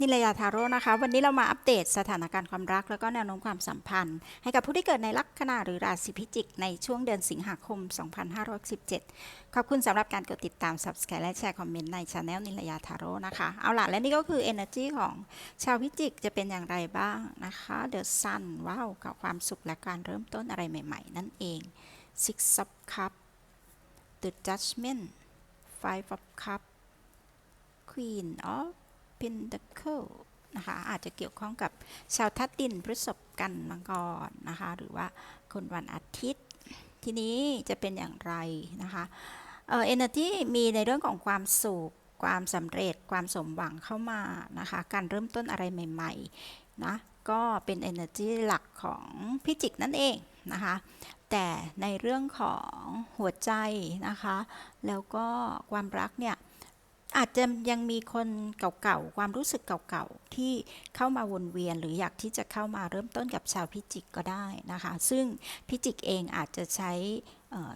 นิลยาทาโร่นะคะ วันนี้เรามาอัปเดตสถานการณ์ความรัก แล้วก็แนวโน้มความสัมพันธ์ ให้กับผู้ที่เกิดในลัคนาหรือราศีพิจิก ในช่วงเดือนสิงหาคม 2517 ขอบคุณสำหรับการกดติดตาม Subscribe และแชร์คอมเมนต์ในช anel นิลยาทาโร่นะคะ เอาล่ะ และนี่ก็คือ Energy ของชาวพิจิกจะเป็นอย่างไรบ้างนะคะ The Sun ว้าวกับความสุขและการเริ่มต้นอะไรใหม่ ๆ นั่นเอง Six of Cups The Judgment Five of Cups Queen of Pentacle นะคะอาจจะเกี่ยวข้องกับชาวทัดดินพฤษภกันมังกรนะคะหรือว่าคนวันอาทิตย์ ทีนี้จะเป็นอย่างไรนะคะเอ่อ energy มีในเรื่องของความสุขความสำเร็จความสมหวังเข้ามานะคะการเริ่มต้นอะไรใหม่ๆนะก็เป็น energy หลักของพิจิกนั่นเองนะคะแต่ในเรื่องของหัวใจนะคะ แล้วก็ความรักเนี่ย อาจจะยังมีคนเก่าๆ ความรู้สึกเก่าๆ ที่เข้ามาวนเวียน หรืออยากที่จะเข้ามาเริ่มต้นกับชาวพิจิกก็ได้นะคะ ซึ่งพิจิกเองอาจจะใช้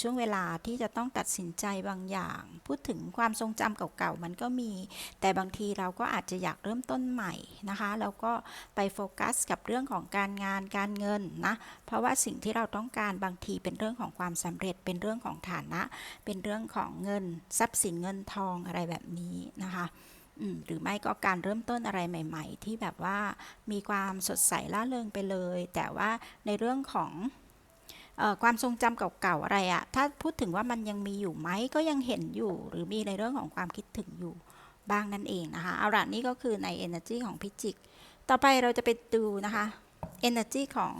ช่วงเวลาที่จะต้องตัดสินใจบางอย่าง พูดถึงความทรงจำเก่าๆ มันก็มี แต่บางทีเราก็อาจจะอยากเริ่มต้นใหม่นะคะ แล้วก็ไปโฟกัสกับเรื่องของการงานการเงินนะ เพราะว่าสิ่งที่เราต้องการบางทีเป็นเรื่องของความสำเร็จ เป็นเรื่องของฐานะ เป็นเรื่องของเงิน ทรัพย์สินเงินทองอะไรแบบนี้นะคะหรือไม่ก็การเริ่มต้นอะไรใหม่ ๆ ที่แบบว่ามีความสดใสล่าเริงไปเลย แต่ว่าในเรื่องของ ความทรงจำเก่าๆอะไรอะถ้าพูดถึงว่ามันยังมีอยู่ไหมก็ยังเห็นอยู่ หรือมีในเรื่องของความคิดถึงอยู่บ้างนั่นเองนะคะเอาละนี่ก็คือใน energy ของพิจิก ต่อไปเราจะไปดูนะคะ energy ของ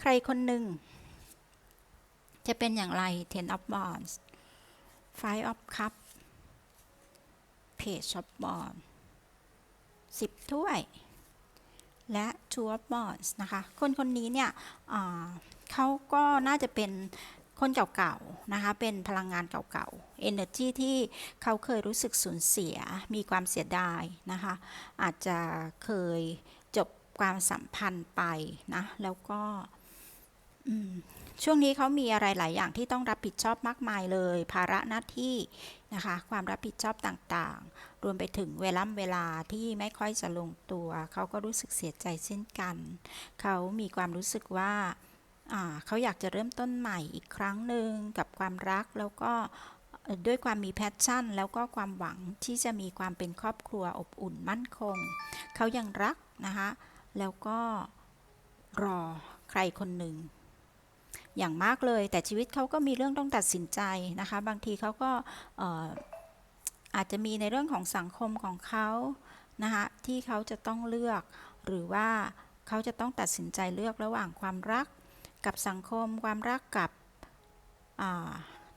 ใครคนหนึ่งจะเป็นอย่างไร ten of wands five of cup page of wands สิบถ้วย และ two of wands นะคะ คนคนนี้เนี่ยอ่า เขาก็น่าจะเป็นคนเก่าๆนะคะ เป็นพลังงานเก่าๆ energy ที่เขาเคยรู้สึกสูญเสีย มีความเสียดายนะคะ อาจจะเคยจบความสัมพันธ์ไปนะ แล้วก็ช่วงนี้เขามีอะไรหลายอย่างที่ต้องรับผิดชอบมากมายเลย ภาระหน้าที่นะคะ ความรับผิดชอบต่างๆ รวมไปถึงเวล่ำเวลาที่ไม่ค่อยจะลงตัว เขาก็รู้สึกเสียใจเช่นกัน เขามีความรู้สึกว่า เขาอยากจะเริ่มต้นใหม่อีกครั้งหนึ่งกับความรักแล้วก็ด้วยความมีแพชชั่น แล้วก็ความหวังที่จะมีความเป็นครอบครัวอบอุ่นมั่นคง เขายังรักนะคะแล้วก็รอใครคนหนึ่งอย่างมากเลยแต่ชีวิตเขาก็มีเรื่องต้องตัดสินใจนะคะ บางทีเขาก็เอ่ออาจจะมีในเรื่องของสังคมของเขานะคะที่เขาจะต้องเลือก หรือว่าเขาจะต้องตัดสินใจเลือกระหว่างความรัก กับสังคม ความรักกับ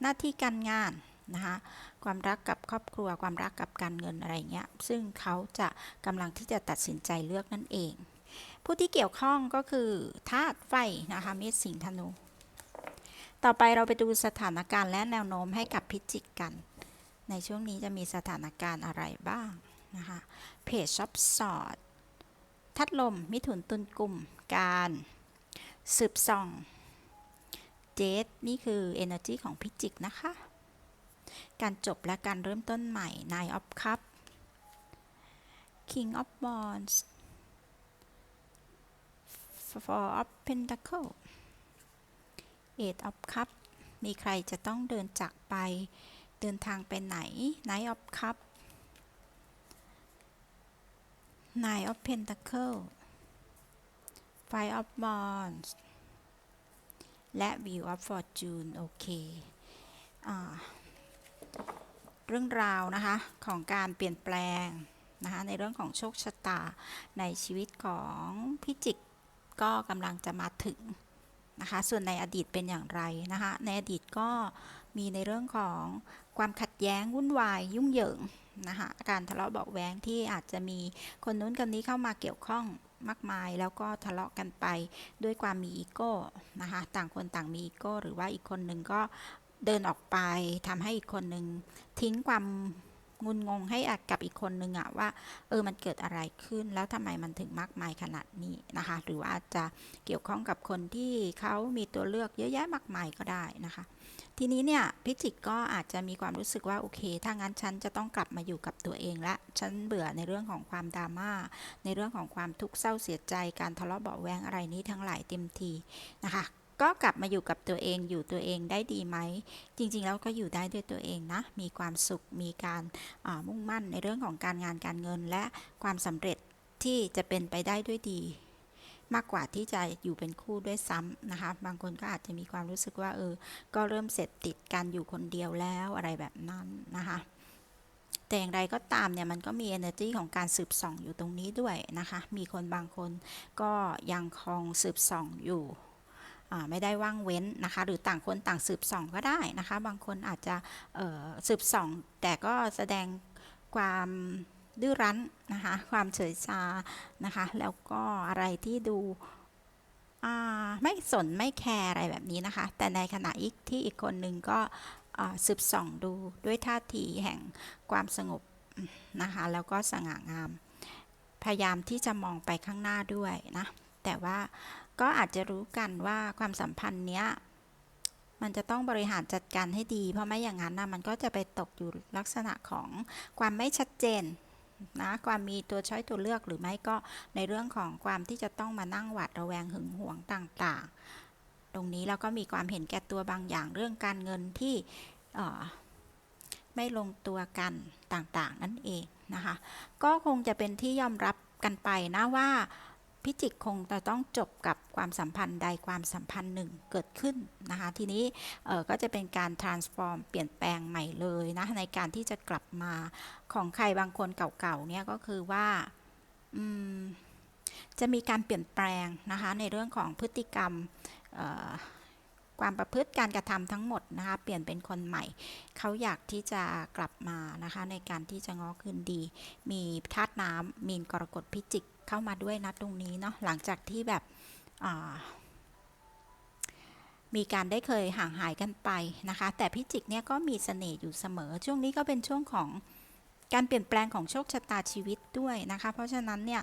หน้าที่การงานนะคะความรักกับครอบครัว ความรักกับการเงินอะไรเงี้ยซึ่งเขาจะกำลังที่จะตัดสินใจเลือกนั่นเอง ผู้ที่เกี่ยวข้องก็คือธาตุไฟนะคะเมษสิงห์ธนู ต่อไปเราไปดูสถานการณ์และแนวโน้มให้กับพิจิกกัน ในช่วงนี้จะมีสถานการณ์อะไรบ้างนะคะเพจช็อปสอดทัดลม มิถุนตุลกลุ่มการ สืบส่องเจดนี่คือ energy ของพิจิกนะคะ การจบและการเริ่มต้นใหม่ Nine of Cup King of Wands Four of Pentacle Eight of Cup มีใครจะต้องเดินจากไป เดินทางไปไหน Nine of Cup Nine of Pentacle Five of Wands และ Wheel of Fortune โอเคอเรื่องราวนะคะของการเปลี่ยนแปลงนะคะในเรื่องของโชคชะตาในชีวิตของพิจิกก็กำลังจะมาถึงนะคะส่วนในอดีตเป็นอย่างไรนะคะในอดีตก็ มีในเรื่องของความขัดแย้งวุ่นวายยุ่งเหยิงนะคะการทะเลาะเบาะแว้งที่อาจจะมีคนนู้นคนนี้เข้ามาเกี่ยวข้องมากมาย แล้วก็ทะเลาะกันไปด้วยความมีอีโก้นะคะต่างคนต่างมีอีโก้หรือว่าอีกคนหนึ่งก็เดินออกไปทำให้อีกคนหนึ่งทิ้งความ งุนงงให้กับอีกคนนึงอะว่า เออมันเกิดอะไรขึ้นแล้วทำไมมันถึงมากมายขนาดนี้นะคะ หรือว่าอาจจะเกี่ยวข้องกับคนที่เขามีตัวเลือกเยอะแยะมากมายก็ได้นะคะ ทีนี้เนี่ยพิจิกก็อาจจะมีความรู้สึกว่าโอเค ถ้างั้นฉันจะต้องกลับมาอยู่กับตัวเองละฉันเบื่อในเรื่องของความดราม่าในเรื่องของความทุกข์เศร้าเสียใจการทะเลาะเบาแวงอะไรนี้ทั้งหลายเต็มทีนะคะ ก็กลับมาอยู่กับตัวเองอยู่ตัวเองได้ดีไหม จริงๆ แล้วก็อยู่ได้ด้วยตัวเองนะ มีความสุขมีการมุ่งมั่นในเรื่องของการงานการเงิน และความสำเร็จที่จะเป็นไปได้ด้วยดี มากกว่าที่จะอยู่เป็นคู่ด้วยซ้ำนะคะ บางคนก็อาจจะมีความรู้สึกว่าเออ ก็เริ่มเสร็จติดการอยู่คนเดียวแล้วอะไรแบบนั้นนะคะแต่อย่างไรก็ตามเนี่ยมันก็มี energy ของการสืบส่องอยู่ตรงนี้ด้วยนะคะ มีคนบางคนก็ยังคงสืบส่องอยู่ ไม่ได้ว่างเว้นนะคะ หรือต่างคนต่างสืบส่องก็ได้นะคะ บางคนอาจจะสืบส่อง แต่ก็แสดงความดื้อรั้นนะคะ ความเฉยชานะคะ แล้วก็อะไรที่ดูไม่สนไม่แคร์อะไรแบบนี้นะคะ แต่ในขณะอีกที่อีกคนหนึ่งก็สืบส่องดูด้วยท่าทีแห่งความสงบนะคะ แล้วก็สง่างาม พยายามที่จะมองไปข้างหน้าด้วยนะ แต่ว่า ก็อาจจะรู้กันว่าความสัมพันธ์เนี้ยมันจะต้องบริหารจัดการให้ดี เพราะไม่อย่างนั้นนะมันก็จะไปตกอยู่ลักษณะของความไม่ชัดเจนนะความมีตัวช้อยตัวเลือกหรือไม่ก็ในเรื่องของความที่จะต้องมานั่งหวาดระแวงหึงหวงต่างๆ ตรงนี้เราก็มีความเห็นแก่ตัวบางอย่างเรื่องการเงินที่ไม่ลงตัวกันต่างๆ นั่นเองนะคะ ก็คงจะเป็นที่ยอมรับกันไปนะว่า พิจิกคงจะต้องจบกับความสัมพันธ์ใดความสัมพันธ์หนึ่งเกิดขึ้นนะคะทีนี้ก็จะเป็นการ transform เปลี่ยนแปลงใหม่เลยนะในการที่จะกลับมาของใครบางคนเก่าๆเนี่ยก็คือว่าจะมีการเปลี่ยนแปลงนะคะในเรื่องของพฤติกรรม ความประพฤติการกระทำทั้งหมดนะคะเปลี่ยนเป็นคนใหม่ เขาอยากที่จะกลับมานะคะในการที่จะง้อคืนดี มีธาตุน้ำมีนกรกฎพิจิกเข้ามาด้วยนะตรงนี้เนาะหลังจากที่แบบมีการได้เคยห่างหายกันไปนะคะ แต่พิจิกเนี่ยก็มีเสน่ห์อยู่เสมอ ช่วงนี้ก็เป็นช่วงของการเปลี่ยนแปลงของโชคชะตาชีวิตด้วยนะคะ เพราะฉะนั้นเนี่ย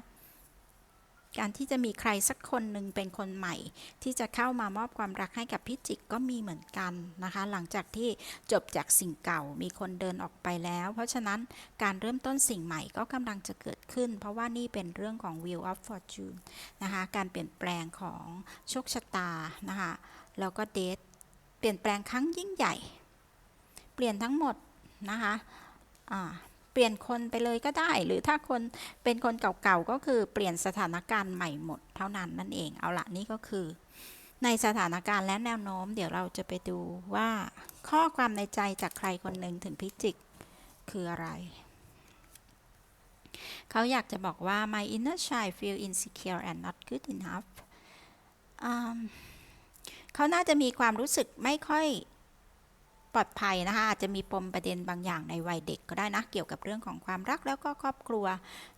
การที่จะมีใครสักคนหนึ่งเป็นคนใหม่ ที่จะเข้ามามอบความรักให้กับพิจิกก็มีเหมือนกันนะคะ หลังจากที่จบจากสิ่งเก่ามีคนเดินออกไปแล้ว เพราะฉะนั้นการเริ่มต้นสิ่งใหม่ก็กำลังจะเกิดขึ้น เพราะว่านี่เป็นเรื่องของ Wheel of Fortune นะคะการเปลี่ยนแปลงของโชคชะตานะคะแล้วก็เดทเปลี่ยนแปลงครั้งยิ่งใหญ่ เปลี่ยนทั้งหมดนะคะอ่า เปลี่ยนคนไปเลยก็ได้ หรือถ้าคนเป็นคนเก่าๆก็คือเปลี่ยนสถานการณ์ใหม่หมดเท่านั้นนั่นเองเอาละนี่ก็คือ ในสถานการณ์และแนวโน้ม เดี๋ยวเราจะไปดูว่า ข้อความในใจจากใครคนหนึ่งถึงพิจิกคืออะไรเขาอยากจะบอกว่า my inner child feel insecure and not good enough เขาน่าจะมีความรู้สึกไม่ค่อย ปลอดภัยนะคะอาจจะมีปมประเด็นบางอย่างในวัยเด็กก็ได้นะ เกี่ยวกับเรื่องของความรักแล้วก็ครอบครัว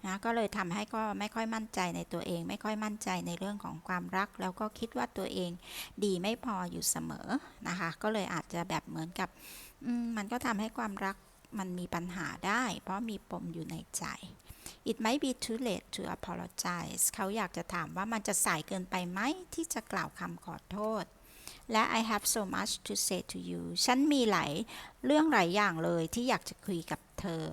นะก็เลยทำให้ก็ไม่ค่อยมั่นใจในตัวเอง ไม่ค่อยมั่นใจในเรื่องของความรัก แล้วก็คิดว่าตัวเองดีไม่พออยู่เสมอนะคะก็เลยอาจจะแบบเหมือนกับมมันก็ทำให้ความรักมันมีปัญหาได้ เพราะมีปมอยู่ในใจ It might be too late to apologize เขาอยากจะถามว่ามันจะสายเกินไปไหมที่จะกล่าวคำขอโทษ และ I have so much to say to you ฉันมีหลายเรื่องหลายอย่างเลยที่อยากจะคุยกับเธอ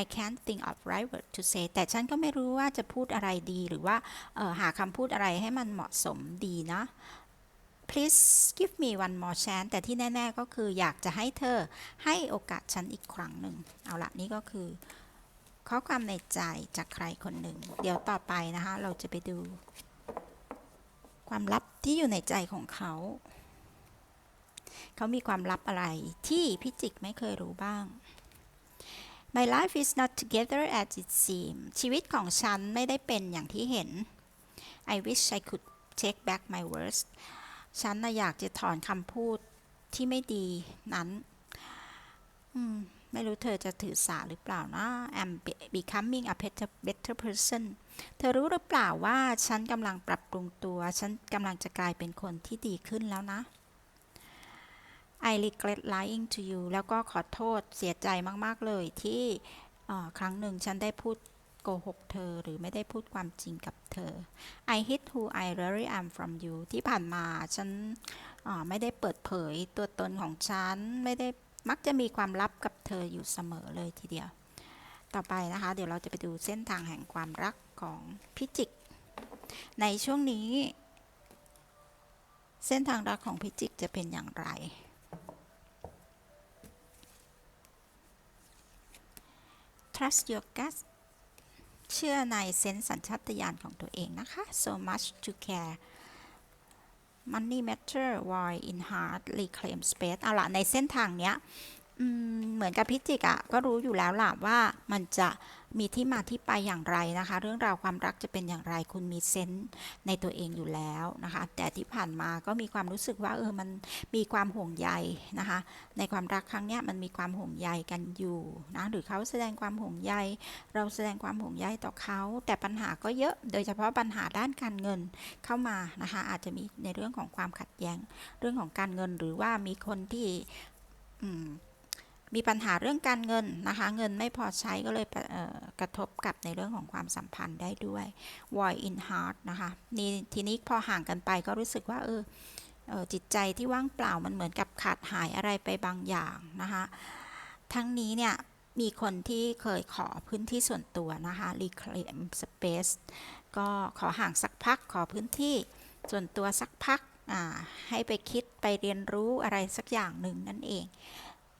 I can't think of right word to say แต่ฉันก็ไม่รู้ว่าจะพูดอะไรดีหรือว่าออหาคำพูดอะไรให้มันเหมาะสมดีนะ Please give me one more chance แต่ที่แน่ ๆ ก็คืออยากจะให้เธอให้โอกาสฉันอีกครั้งหนึ่ง เอาละนี่ก็คือ ข้อความในใจจากใครคนหนึ่ง เดี๋ยวต่อไปนะคะ เราจะไปดู ความลับที่อยู่ในใจของเขา เขามีความลับอะไรที่พิจิกไม่เคยรู้บ้าง My life is not together as it seems ชีวิตของฉันไม่ได้เป็นอย่างที่เห็น I wish I could take back my words ฉันนะอยากจะถอนคำพูดที่ไม่ดีนั้น อืม ไม่รู้เธอจะถือสาหรือเปล่านะ I'm becoming a better better person เธอรู้หรือเปล่าว่าฉันกำลังปรับปรุงตัว ฉันกำลังจะกลายเป็นคนที่ดีขึ้นแล้วนะ I regret lying to you แล้วก็ขอโทษเสียใจมาก ๆ เลยที่ครั้งหนึ่งฉันได้พูดโกหกเธอหรือไม่ได้พูดความจริงกับเธอ I hid who I really am from you ที่ผ่านมาฉันไม่ได้เปิดเผยตัวตนของฉัน ไม่ได้ มักจะมีความลับกับเธออยู่เสมอเลยทีเดียว ต่อไปนะคะ เดี๋ยวเราจะไปดูเส้นทางแห่งความรักของพิจิก ในช่วงนี้ เส้นทางรักของพิจิกจะเป็นอย่างไร trust your gut เชื่อในเซนส์สัญชาตญาณของตัวเองนะคะ so much to care money matter why in heart reclaim space เอาละในเส้นทางเนี้ย เหมือนกับพิจิกอะก็รู้อยู่แล้วล่ะว่ามันจะมีที่มาที่ไปอย่างไรนะคะ เรื่องราวความรักจะเป็นอย่างไรคุณมีเซนส์ในตัวเองอยู่แล้วนะคะ แต่ที่ผ่านมาก็มีความรู้สึกว่าเออมันมีความห่วงใยนะคะ ในความรักครั้งเนี้ยมันมีความห่วงใยกันอยู่นะหรือเขาแสดงความห่วงใย เราแสดงความห่วงใยต่อเขา แต่ปัญหาก็เยอะ โดยเฉพาะปัญหาด้านการเงินเข้ามานะคะ อาจจะมีในเรื่องของความขัดแย้ง เรื่องของการเงินหรือว่ามีคนที่อืม มีปัญหาเรื่องการเงินนะคะ เงินไม่พอใช้ก็เลยเกระทบกับในเรื่องของความสัมพันธ์ได้ด้วย void in heart นะคะนี่ทีนี้พอห่างกันไปก็รู้สึกว่าเออเออจิตใจที่ว่างเปล่ามันเหมือนกับขาดหายอะไรไปบางอย่างนะคะ ทั้งนี้เนี่ยมีคนที่เคยขอพื้นที่ส่วนตัวนะคะ reclaim space ก็ขอห่างสักพักขอพื้นที่ส่วนตัวสักพักอ่าให้ไปคิดไปเรียนรู้อะไรสักอย่างหนึ่งนั่นเอง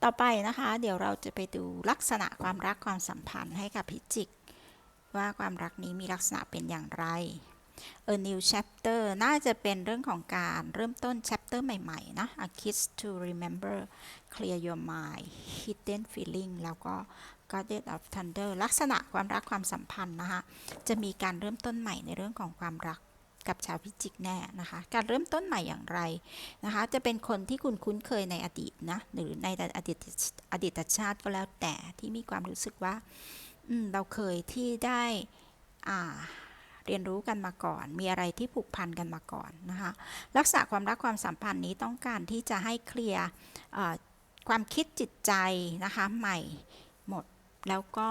ต่อไปนะคะ เดี๋ยวเราจะไปดูลักษณะความรักความสัมพันธ์ให้กับพิจิก ว่าความรักนี้มีลักษณะเป็นอย่างไร A new chapter น่าจะเป็นเรื่องของการเริ่มต้น chapter ใหม่ๆ นะ A kiss to remember clear your mind hidden feeling แล้วก็ Goddess of Thunder ลักษณะความรักความสัมพันธ์นะคะ จะมีการเริ่มต้นใหม่ในเรื่องของความรัก กับชาวพิจิกแน่นะคะ การเริ่มต้นใหม่อย่างไรนะคะ จะเป็นคนที่คุณคุ้นเคยในอดีตนะหรือในอดีตอดีตชาติก็แล้วแต่ที่มีความรู้สึกว่าเราเคยที่ได้อ่าเรียนรู้กันมาก่อน มีอะไรที่ผูกพันกันมาก่อนนะคะ ลักษณะความรักความสัมพันธ์นี้ต้องการที่จะให้เคลียร์ความคิดจิตใจนะคะใหม่ แล้วก็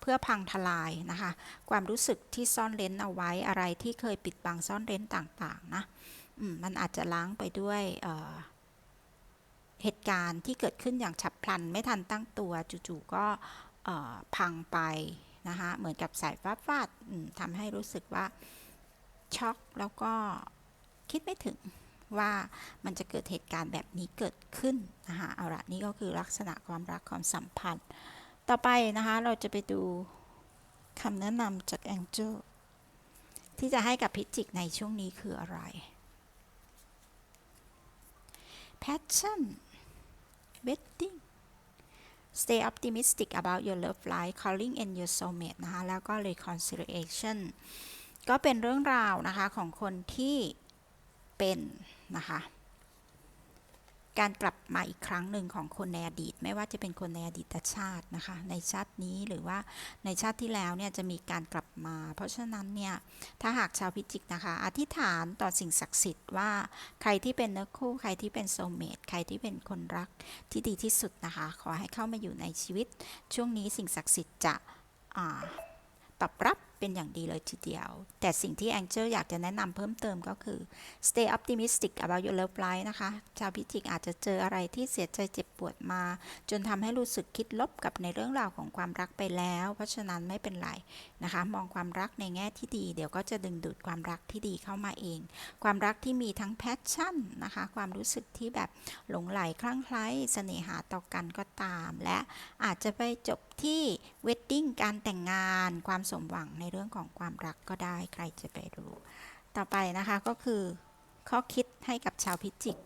เพื่อพังทลายนะคะ ความรู้สึกที่ซ่อนเร้นเอาไว้อะไรที่เคยปิดบังซ่อนเร้นต่างๆนะมมันอาจจะล้างไปด้วยเเหตุการณ์ที่เกิดขึ้นอย่างฉับพลัน ไม่ทันตั้งตัวจู่ๆก็พังไปนะคะเหมือนกับสายฟ้าฟาดทำให้รู้สึกว่าช็อกแล้วก็คิดไม่ถึงว่ามันจะเกิดเหตุการณ์แบบนี้เกิดขึ้นนะคะเอาละนี่ก็คือลักษณะความรักความสัมพันธ์ ต่อไปนะคะเราจะไปดูคำแนะนำจากแองเจิลที่จะให้กับพิจิกในช่วงนี้คืออะไร passion wedding stay optimistic about your love life calling and your soulmate นะคะ แล้วก็ reconciliation ก็เป็นเรื่องราวนะคะของคนที่เป็นนะคะ การกลับมาอีกครั้งหนึ่งของคนในอดีต ไม่ว่าจะเป็นคนในอดีตชาตินะคะ ในชาตินี้หรือว่าในชาติที่แล้วเนี่ยจะมีการกลับมา เพราะฉะนั้นเนี่ยถ้าหากชาวพิจิกนะคะ อธิษฐานต่อสิ่งศักดิ์สิทธิ์ว่าใครที่เป็นเนื้อคู่ใครที่เป็นโซเมตใครที่เป็นคนรักที่ดีที่สุดนะคะ ขอให้เข้ามาอยู่ในชีวิต ช่วงนี้สิ่งศักดิ์สิทธิ์จะตอบรับ เป็นอย่างดีเลยทีเดียว แต่สิ่งที่แองเจิลอยากจะแนะนำเพิ่มเติมก็คือ stay optimistic about your love life นะคะ ชาวพิจิกอาจจะเจออะไรที่เสียใจเจ็บปวดมา จนทำให้รู้สึกคิดลบกับในเรื่องราวของความรักไปแล้ว เพราะฉะนั้นไม่เป็นไรนะคะ มองความรักในแง่ที่ดี เดี๋ยวก็จะดึงดูดความรักที่ดีเข้ามาเอง ความรักที่มีทั้ง passion นะคะ ความรู้สึกที่แบบหลงไหลคลั่งไคล้เสน่หาต่อกันก็ตาม และอาจจะไปจบที่ wedding การแต่งงาน ความสมหวังในเรื่องของความรักก็ได้ใครจะไปรู้ ต่อไปนะคะก็คือข้อคิดให้กับชาวพิจิก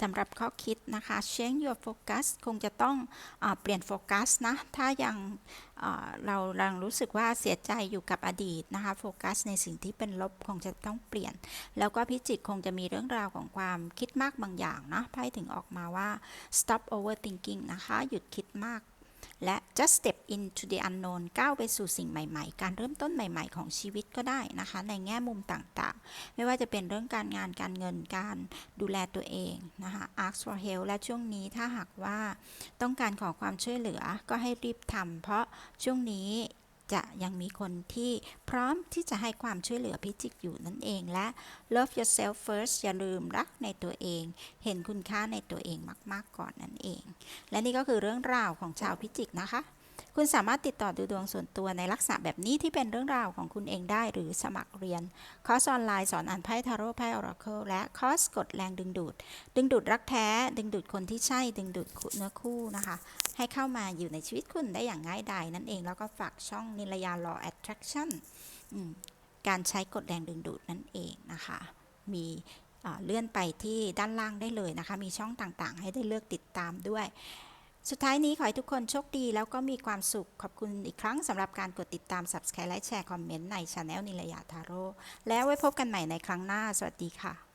สำหรับข้อคิดนะคะ change your focus คงจะต้องอเปลี่ยนโฟกัสนะ ถ้ายังอ่าเราลังรู้สึกว่าเสียใจอยู่กับอดีตนะคะโฟกัสในสิ่งที่เป็นลบคงจะต้องเปลี่ยน แล้วก็พิจิกคงจะมีเรื่องราวของความคิดมากบางอย่างนะไพ่ถึงออกมาว่า stop overthinking นะคะ หยุดคิดมาก และ just step into the unknown ก้าวไปสู่สิ่งใหม่ๆ การเริ่มต้นใหม่ ๆ ของชีวิตก็ได้นะคะ ในแง่มุมต่างๆ ไม่ว่าจะเป็นเรื่องการงานการเงินการดูแลตัวเองนะคะ ask for help และช่วงนี้ถ้าหากว่าต้องการขอความช่วยเหลือก็ให้รีบทำเพราะช่วงนี้ จะยังมีคนที่พร้อมที่จะให้ความช่วยเหลือพิจิกอยู่นั่นเองและ love yourself first อย่าลืมรักในตัวเอง เห็นคุณค่าในตัวเองมาก ๆ ก่อนนั่นเอง และนี่ก็คือเรื่องราวของชาวพิจิกนะคะ คุณสามารถติดต่อดูดวงส่วนตัวในลักษณะแบบนี้ที่เป็นเรื่องราวของคุณเองได้หรือสมัครเรียน คอร์สออนไลน์สอนอ่านไพ่ทาโร่ไพ่ออราเคิลและคอร์สกดแรงดึงดูด ดึงดูดรักแท้ ดึงดูดคนที่ใช่ ดึงดูดเนื้อคู่นะคะ ให้เข้ามาอยู่ในชีวิตคุณได้อย่างง่ายดายนั่นเองแล้วก็ฝากช่องนิลยา Law Attraction การใช้กฎแรงดึงดูดนั่นเองนะคะ มีเลื่อนไปที่ด้านล่างได้เลยนะคะ มีช่องต่างๆ ให้ได้เลือกติดตามด้วย สุดท้ายนี้ขอให้ทุกคนโชคดีแล้วก็มีความสุขขอบคุณอีกครั้งสำหรับการกดติดตาม Subscribe และแชร์คอมเมนต์ในช anel นิลยาทาโร่แล้วไว้พบกันใหม่ในครั้งหน้า สวัสดีค่ะ